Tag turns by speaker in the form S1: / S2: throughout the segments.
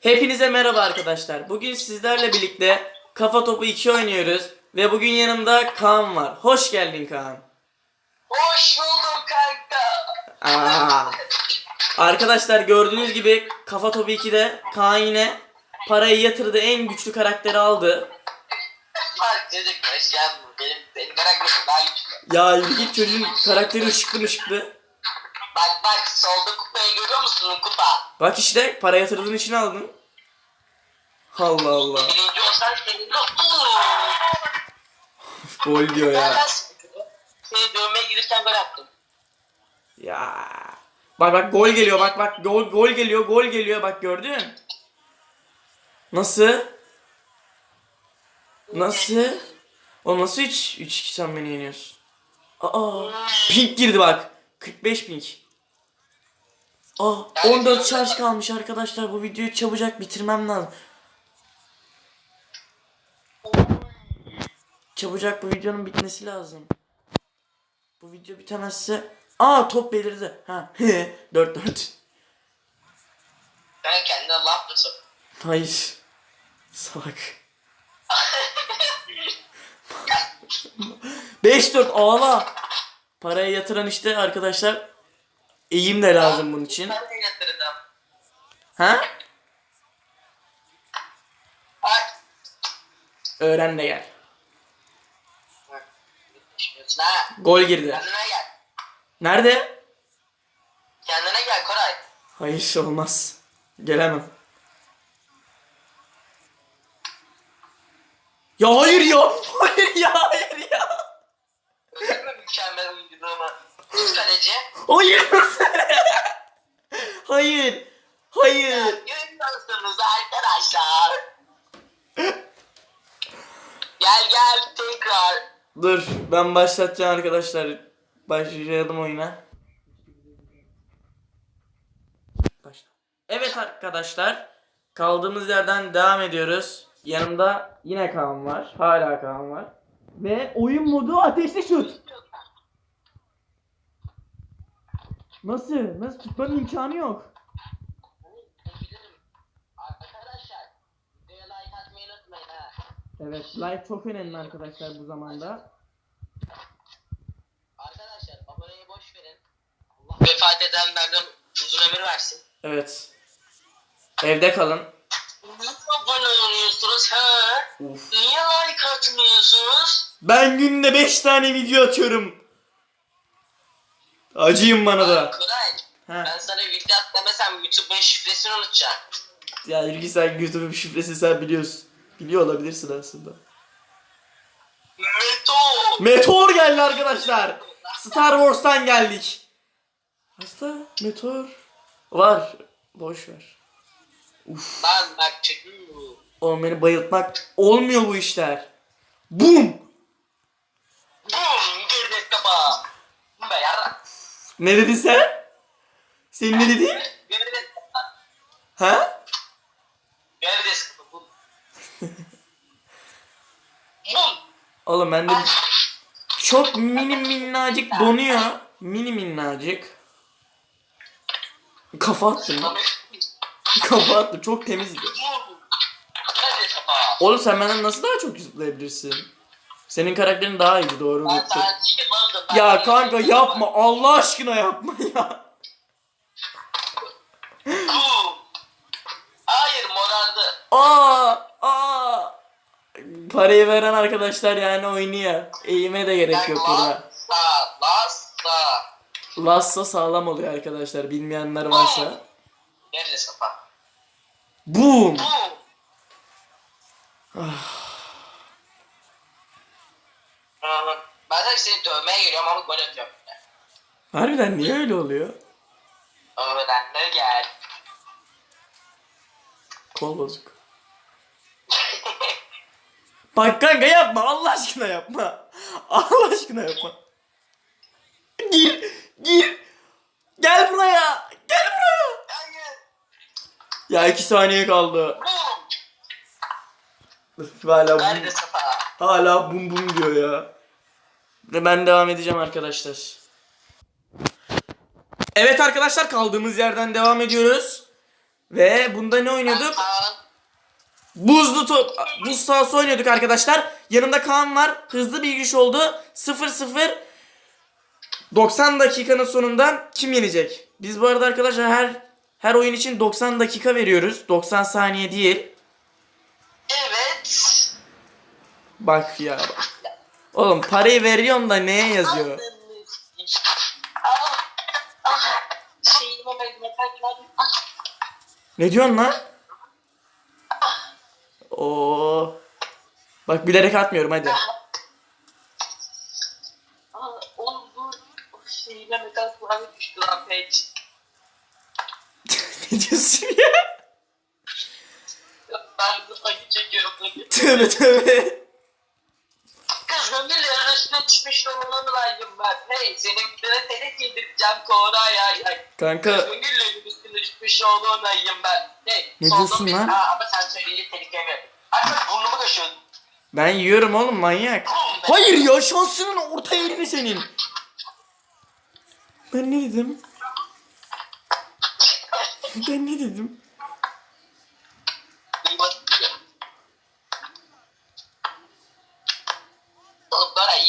S1: Hepinize merhaba arkadaşlar. Bugün sizlerle birlikte Kafa Topu 2 oynuyoruz. Ve bugün yanımda Kaan var. Hoş geldin Kaan.
S2: Hoş buldum kanka.
S1: Aa. Arkadaşlar gördüğünüz gibi Kafa Topu 2'de Kaan yine parayı yatırdı. En güçlü karakteri aldı. Ya ilginç çocuğun karakteri ışıklı ışıklı.
S2: Bak bak solda kupayı görüyor musun kupa?
S1: Bak işte para yatırdığın için aldın. Allah Allah.
S2: Birinci olsan senin de
S1: Gol diyor ya.
S2: seni dövmeye giderken gol attım.
S1: Ya. Bak bak gol geliyor bak bak gol gol geliyor gol geliyor bak gördün. Nasıl? Nasıl? O nasıl 3 3 2 sen beni yeniyorsun? Aa pink girdi bak. 45 pink. Aa 14 şarj kalmış arkadaşlar. Bu videoyu çabucak bitirmem lazım. Çabucak bu videonun bitmesi lazım. Bu video bitemezse Aa top belirdi. Ha. 4 4.
S2: Sen kendine laf mısın?
S1: Hayır. Salak. 5 4 ağla. Parayı yatıran işte arkadaşlar. Eğim de lazım bunun için.
S2: Ben de yatırdım.
S1: Ha? Öğren de gel. Gol girdi.
S2: Kendine gel.
S1: Nerede?
S2: Kendine gel Koray.
S1: Hayır olmaz. Gelemem. Ya hayır ya. Hayır ya hayır ya.
S2: Mükemmel oyunculuğumu? Üst kaleci.
S1: Hayır. hayır. Hayır.
S2: Görüyorsunuz arkadaşlar. gel gel tekrar.
S1: Dur ben başlatacağım arkadaşlar. Başlayalım oyuna. Başla. Evet arkadaşlar. Kaldığımız yerden devam ediyoruz. Yanımda yine Kaan var. Hala Kaan var. Ve oyun modu ateşli şut. Nasıl? Nasıl tutmanın imkanı yok.
S2: Bilirim. Arkadaşlar. Videoya like atmayı unutmayın ha.
S1: Evet like çok önemli arkadaşlar bu zamanda.
S2: Arkadaşlar aboneyi boş verin. Allah vefat edenlerden uzun ömür versin.
S1: Evet. Evde kalın.
S2: Niye abone oluyorsunuz ha?
S1: Uf.
S2: Niye like atmıyorsunuz?
S1: Ben günde 5 tane video atıyorum. Acıyın bana da.
S2: Koray.
S1: Ha.
S2: Ben sana video at demesem YouTube'un şifresini unutacağım.
S1: Ya ilgi sen YouTube'un şifresini sen biliyorsun. Biliyor olabilirsin aslında.
S2: Meto.
S1: Meteor geldi arkadaşlar. Star Wars'tan geldik. Aslında Meteor var. Boş ver. Uf.
S2: Lan bak çekiyor.
S1: Oğlum beni bayıltmak olmuyor bu işler.
S2: Bum
S1: Ne dedin sen? Senin ne
S2: kapa.
S1: Ha?
S2: Bum.
S1: Oğlum bende çok mini minnacık donuyor. Mini minnacık. Kafa attım. lan. Kafa attım. Çok temizdi. Oğlum sen benden nasıl daha çok zıplayabilirsin? Senin karakterin daha iyiydi doğru.
S2: Ben
S1: unuttum.
S2: Buldum. Ben
S1: Ya kanka yapma.
S2: buldum.
S1: Allah aşkına yapma ya.
S2: Hayır morardı.
S1: Aa, aa. Parayı veren arkadaşlar yani oynuyor. Eğime de gerek yok burada.
S2: Lassa. Lassa.
S1: Lassa sağlam oluyor arkadaşlar. Bilmeyenler varsa.
S2: Girdik kapa.
S1: Boom.
S2: Bum. Hı, Sadece seni dövmeye geliyorum ama gol atıyorum.
S1: Harbiden niye öyle oluyor?
S2: Öğren de gel.
S1: Kol bozuk. Bak kanka yapma Allah aşkına yapma. Allah aşkına yapma. Gir gir. Gel buraya. Gel buraya. Ya iki saniye kaldı. Hala bum,
S2: safa?
S1: hala bum bum diyor ya. Ve ben devam edeceğim arkadaşlar. Evet arkadaşlar kaldığımız yerden devam ediyoruz. Ve bunda ne oynuyorduk? Buzlu top, buz sahası oynuyorduk arkadaşlar. Yanımda Kaan var. Hızlı bir giriş oldu. 0-0. 90 dakikanın sonunda kim yenecek? Biz bu arada arkadaşlar her her oyun için 90 dakika veriyoruz. 90 saniye değil.
S2: Evet.
S1: Bak ya. bak. Oğlum parayı veriyorsun da neye yazıyor?
S2: Ah, ah,
S1: Ne diyorsun lan? Oo. Bak bilerek atmıyorum hadi.
S2: ah,
S1: ne diyorsun ya?
S2: Ben de acı çekiyorum.
S1: Tövbe tövbe.
S2: Ömürlerin üstüne düşmüş yolundan dolayım ben. Hey seninkilere telek yedireceğim Koray ay.
S1: Kanka
S2: Ömürlerin üstüne düşmüş yolundayım ben. Hey,
S1: Ne
S2: solda
S1: diyorsun
S2: bir-
S1: lan?
S2: Aa, ama sen söyleyince yemiyorum. Artık burnumu kaşıyordun.
S1: ben yiyorum oğlum manyak. Hayır ya şansının orta yerini senin. Ben ne dedim? Ben ne dedim?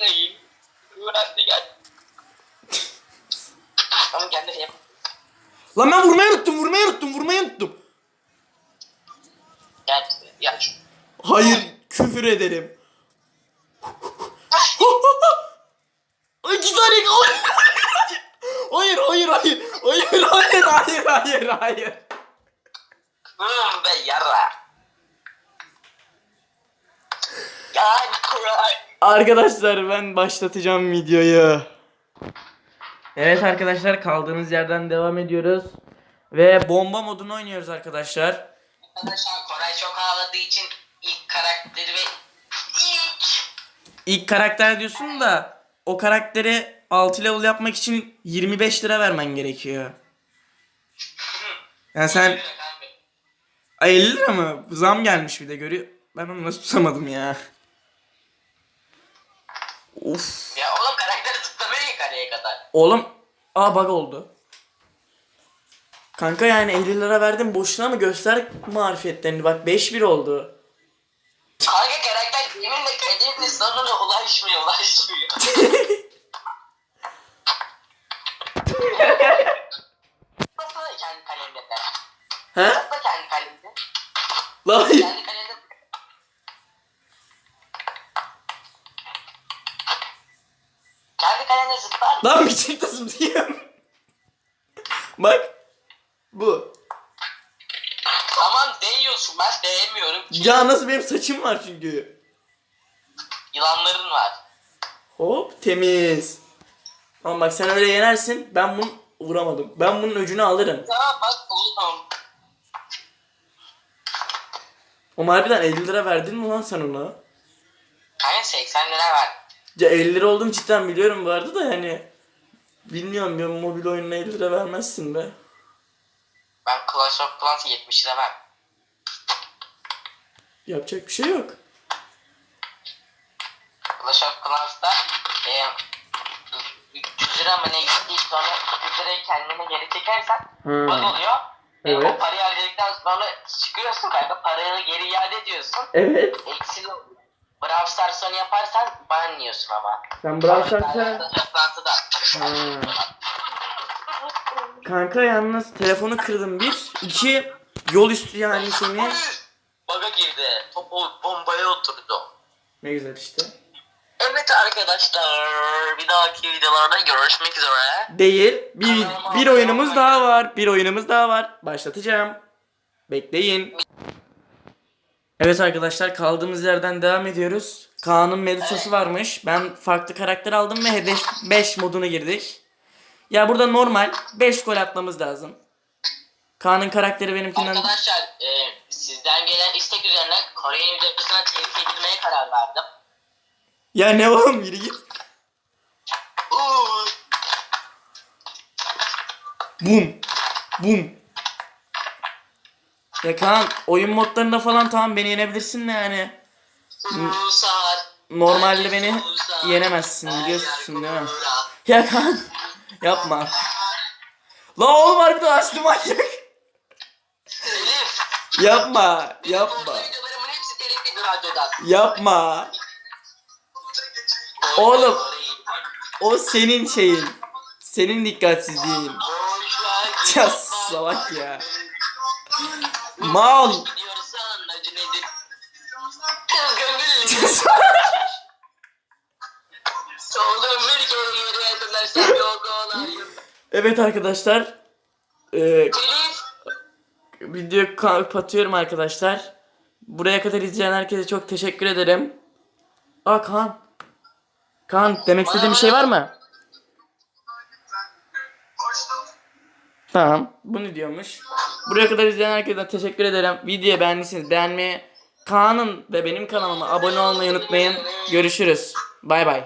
S2: İyiyim. Öğrendi gel. Oğlum kendine yap.
S1: Lan ben vurmayı unuttum, vurmayı unuttum, vurmayı unuttum.
S2: Gel. Gel şu.
S1: Hayır, küfür ederim. İki tane Hayır, hayır, hayır. Hayır, hayır, hayır, hayır, hayır.
S2: Hımm be yara. Gel Koray.
S1: Arkadaşlar ben başlatacağım videoyu. Evet arkadaşlar kaldığımız yerden devam ediyoruz. Ve bomba modunu oynuyoruz arkadaşlar.
S2: Arkadaşlar Koray çok ağladığı için ilk karakteri ve ilk
S1: İlk karakter diyorsun da o karakteri 6 level yapmak için 25 lira vermen gerekiyor. Yani sen Ay 50 lira mı? Zam gelmiş bir de görüyor. Ben onu nasıl tutamadım ya. Of.
S2: Ya oğlum karakteri zıplamıyor ki kareye kadar.
S1: Oğlum. Aa bug oldu. Kanka yani 50 lira verdim boşuna mı göster marifetlerini bak 5-1 oldu.
S2: Kanka karakter yeminle kaderin sonuna ulaşmıyor ulaşmıyor. Zıplasana kendi kalemde be.
S1: He?
S2: Zıpla kendi kalemde.
S1: Lan
S2: Kendi kalemde zıplar.
S1: Lan bir çek tasım diyeyim. Bak. Bu.
S2: Tamam değiyorsun ben değmiyorum ki.
S1: Ya nasıl benim saçım var çünkü.
S2: Yılanların var.
S1: Hop temiz. Ama bak sen öyle yenersin ben bunu vuramadım. Ben bunun öcünü alırım.
S2: Ya bak oğlum.
S1: O harbiden 50 lira verdin mi lan sen ona?
S2: Kanka 80 lira var.
S1: Ya 50 lira olduğunu cidden biliyorum arada da yani. Bilmiyorum bir mobil oyununa 50 lira vermezsin be.
S2: Ben Clash of Clans'a 70 lira ver.
S1: Yapacak bir şey yok.
S2: Clash of Clans'ta e, 300 lira mı ne gittiği sonra 300 lirayı kendine geri çekersen
S1: Hmm.
S2: bug oluyor. E,
S1: Evet.
S2: o parayı harcadıktan sonra çıkıyorsun kanka parayı geri iade ediyorsun.
S1: Evet.
S2: Oluyor. Brawl Stars sonu yaparsan ban yiyorsun ama.
S1: Sen Brawl Stars'a...
S2: da
S1: Kanka yalnız telefonu kırdım bir. iki yol üstü yani seni.
S2: Baga girdi. Top bombaya oturdu.
S1: Ne güzel işte.
S2: Evet arkadaşlar bir dahaki videolarda görüşmek üzere.
S1: Değil. Bir, bir oyunumuz daha var. Bir oyunumuz daha var. Başlatacağım. Bekleyin. Evet arkadaşlar kaldığımız yerden devam ediyoruz. Kaan'ın Medusa'sı varmış. Ben farklı karakter aldım ve hedef 5 moduna girdik. Ya burada normal 5 gol atmamız lazım. Kaan'ın karakteri benimkinden...
S2: Arkadaşlar e, sizden gelen istek üzerine Kore'nin videosuna telif edilmeye karar verdim.
S1: Ya ne oğlum yürü git. Bum. Bum. Ya Kaan oyun modlarında falan tamam beni yenebilirsin de yani. Normalde beni yenemezsin biliyorsun değil mi? Ya Kaan yapma. La oğlum harbiden açtı manyak. Yapma. Yapma. Yapma. Oğlum. O senin şeyin. Senin dikkatsizliğin. Ya salak ya. Mal. Evet arkadaşlar. Ee, videoyu kapatıyorum arkadaşlar. Buraya kadar izleyen herkese çok teşekkür ederim. Aa Kaan. Kaan demek istediğin bir şey var mı? Tamam. Bunu diyormuş. Buraya kadar izleyen herkese teşekkür ederim. Videoyu beğendiyseniz beğenmeyi, Kaan'ın ve benim kanalıma abone olmayı unutmayın. Görüşürüz. Bay bay.